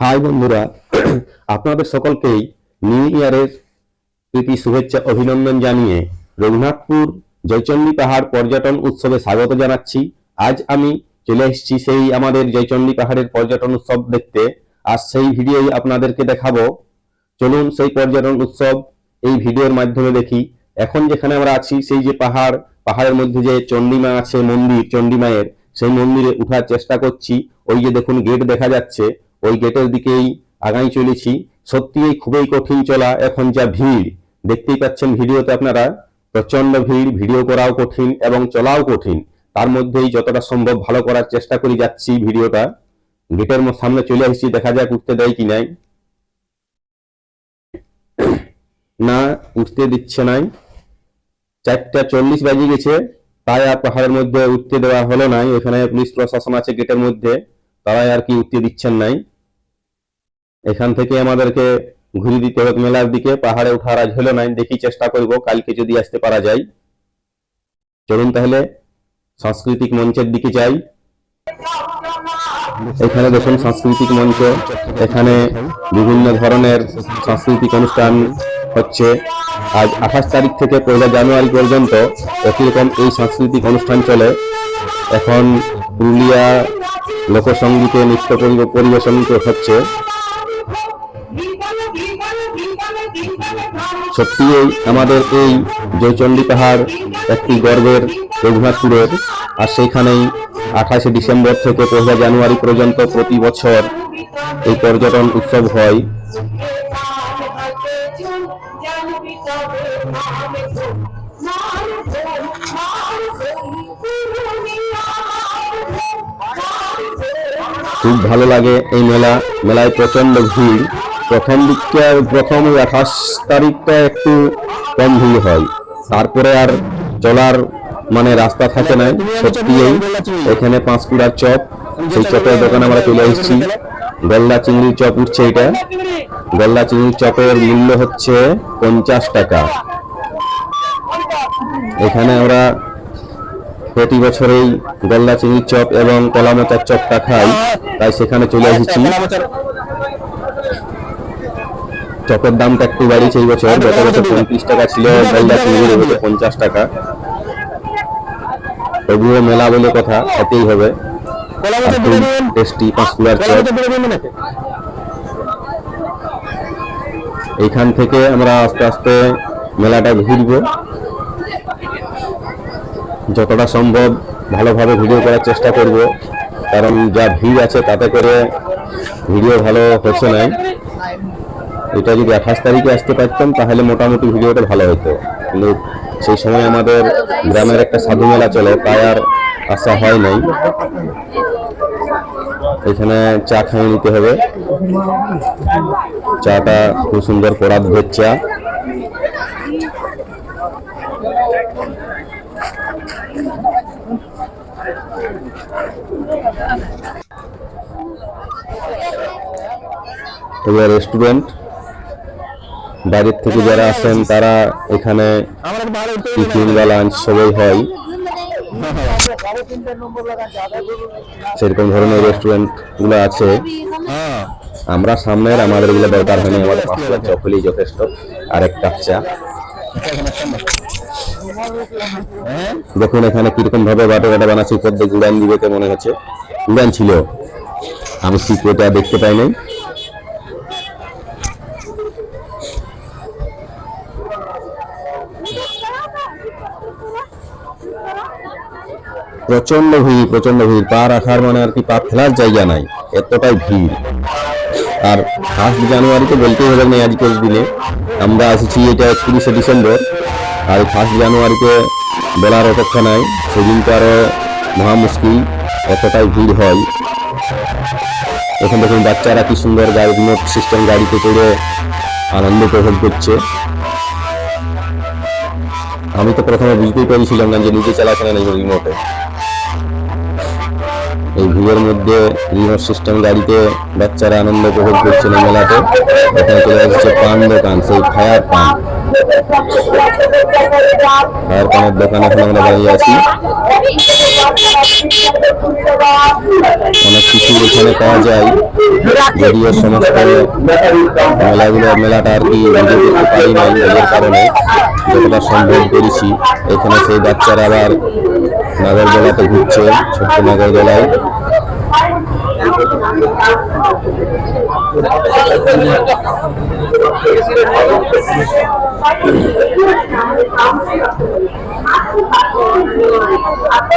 High বন্ধুরা, আপনাদের সকলকেই নিউ ইয়ারের প্রীতি শুভেচ্ছা, অভিনন্দন জানিয়ে রঘুনাথপুর জয়চণ্ডী পাহাড় পর্যটন উৎসবে স্বাগত জানাচ্ছি। আজ আমি চলে এসেছি সেই আমাদের জয়চণ্ডী পাহাড়ের পর্যটন উৎসব দেখতে। আর সেই ভিডিওই আপনাদেরকে দেখাবো। চলুন সেই পর্যটন উৎসব এই ভিডিওর মাধ্যমে দেখি। এখন যেখানে আমরা আছি, সেই যে পাহাড়, পাহাড়ের মধ্যে যে চণ্ডীমা আছে, মন্দির, চণ্ডীমায়ের, সেই মন্দিরে উঠার চেষ্টা করছি। ওই যে দেখুন, গেট দেখা যাচ্ছে। ওই গেটের দিকেই আগাই চলেছি। সত্যি খুবই কঠিন চলা, এখন যা ভিড়। দেখতেই পাচ্ছেন ভিডিওতে আপনারা প্রচণ্ড ভিড়, ভিডিও করাও কঠিন এবং চলাও কঠিন। তার মধ্যেই যতটা সম্ভব ভালো করার চেষ্টা করে যাচ্ছি ভিডিওটা। গেটের সামনে চলে এসেছি, দেখা যাক উঠতে দেয় কি নাই। না, উঠতে দিচ্ছে নাই। চারটা চল্লিশ বাজে গেছে, তাই আর পাহাড়ের মধ্যে উঠতে দেওয়া হলো নাই। এখানে পুলিশ প্রশাসন আছে গেটের মধ্যে, তারাই আর কি উঠতে দিচ্ছেন নাই। এখান থেকে আমাদেরকে ঘুরে দিতে হবে, মেলার দিকে। পাহাড়ে ওঠার আজ হলো নাই দেখি চেষ্টা করব, কালকে যদি আসতে পারা যায়। চলুন তাহলে সাংস্কৃতিক মঞ্চের দিকে যাই। এখানে দেখুন সাংস্কৃতিক মঞ্চ। এখানে বিভিন্ন ধরনের সাংস্কৃতিক অনুষ্ঠান হচ্ছে। আজ আঠাশ তারিখ থেকে পয়লা জানুয়ারি পর্যন্ত একই রকম এই সাংস্কৃতিক অনুষ্ঠান চলে। এখন পুরুলিয়া লোকসঙ্গীতে নৃত্য পরি- পরিবেশন হচ্ছে। সত্যিই আমাদের এই জয়চণ্ডী পাহাড় একটি গর্বের রঘুনাথপুরের আর সেইখানেই আঠাশে ডিসেম্বর থেকে পয়লা জানুয়ারি পর্যন্ত প্রতি বছর এই পর্যটন উৎসব হয়। খুব ভালো লাগে এই মেলা। মেলায় প্রচণ্ড ভিড়। প্রথম দিকটা, প্রথম আঠাশ তারিখটা একটু কম ভিড় হয়। তারপরে আর চলার মানে রাস্তা থাকে না সত্যিই এখানে পাঁচকুড়ার চপ, সেই চপের দোকানে আমরা চলে এসেছি। গলদা চিংড়ির চপ উঠছে এটা। গলদা চিংড়ির চপের মূল্য হচ্ছে পঞ্চাশ টাকা। এখানে আমরা প্রতি বছরেই গলদা চিংড়ির চপ এবং কলা মোচার চপটা খাই, তাই সেখানে চলে এসেছি। চপের দামটা একটু বাড়িয়েছে এই বছর। গত বছর পঁয়ত্রিশ টাকা ছিল পঞ্চাশ টাকা। তবুও মেলা বলে কথা খেতেই হবে। টেস্টি পাঁচকুড়ার চপ। এইখান থেকে আমরা আস্তে আস্তে মেলাটা ঘুরবো। যতটা সম্ভব ভালোভাবে ভিডিও করার চেষ্টা করব। কারণ যা ভিড় আছে তাতে করে ভিডিও ভালো হচ্ছে না। এটা যদি আঠাশ তারিখে আসতে পারতাম, তাহলে মোটামুটি ভিডিওটা ভালো হতো। কিন্তু সেই সময় আমাদের গ্রামের একটা সাধু মেলা চলে তাই আর আসা হয় নাই। এখানে চা খেয়ে নিতে হবে। চাটা খুব সুন্দর কড়া দুধের চা। রেস্টুরেন্ট বাইরের থেকে যারা আসেন, তারা এখানে টিফিন বা লাঞ্চ সবই হয়। সেরকম ধরনের রেস্টুরেন্টগুলো আছে। আমরা সামনের আমাদের এগুলো দরকার হয়নি, আমাদের পাঁচ হাজার চপ যথেষ্ট। আর এক কাপ চা। দেখুন এখানে কীরকম ভাবে বাটা বাটা বানাচ্ছি, উপর দিয়ে গুড়ান দিবে মনে হচ্ছে গুড়ান ছিল। আমি ঠিক ওটা দেখতে পাই নাই। প্রচণ্ড ভিড় প্রচণ্ড ভিড়। পা রাখার মানে আর কি পা ফেলার জায়গা নাই, এতটাই ভিড়। আর ফার্স্ট জানুয়ারি তো বলতেই হবে না, আজকের দিনে। আমরা এসেছি এটা একত্রিশে ডিসেম্বর। আর ফার্স্ট জানুয়ারিতে বেলার অপেক্ষা নাই। সেদিন তো আরও মহা মুশকিল, এতটাই ভিড় হয়। এখন দেখুন, বাচ্চারা কি সুন্দর গাড়ি রিমোট সিস্টেম গাড়িতে চড়ে আনন্দ উপভোগ করছে। আমি তো প্রথমে বুঝতেই পেরেছিলাম না যে নিজে চালাচ্ছে না রিমোটে এই ভিড়ের মধ্যে রিমোট সিস্টেম গাড়িতে বাচ্চারা আনন্দ উপভোগ করছে মেলাতে। এখানে চলে আসছে পান দোকান, সেই ফায়ার পান। ফায়ার পানের দোকান এখন আমরা দাঁড়িয়ে আছি। অনেক কিছু এখানে পাওয়া যায়। যদিও সমস্ত মেলাগুলো, মেলাটা আর কি ভিডিও করতে পারি নাই এদের কারণে, যতটা সম্ভব করেছি। এখানে সেই বাচ্চারা আবার নাগরদোলাতে ঘুরছে, ছোট্ট নাগরদোলায়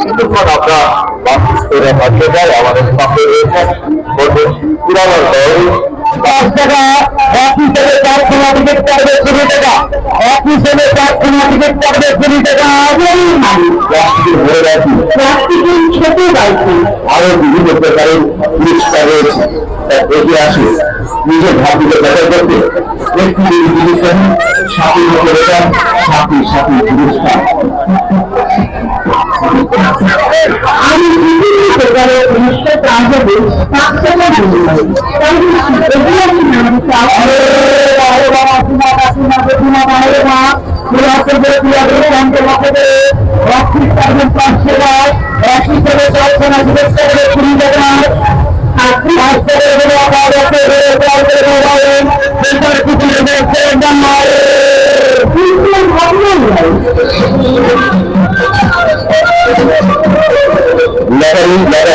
কিছুক্ষণ আমরা বাস করে আমাদের সাথে রয়েছেন পুরানোর আরও বিভিন্ন প্রকারের পুরস্কার রয়েছে। দেখে আসি। নিজের ভাবকে দেখা করতে। একটি সাথী সাথী পুরস্কার। আমি বিভিন্ন প্রকারের পুরস্কার কাজ হবে পাঁচ টাকা এগুলো কি নাম aí, galera.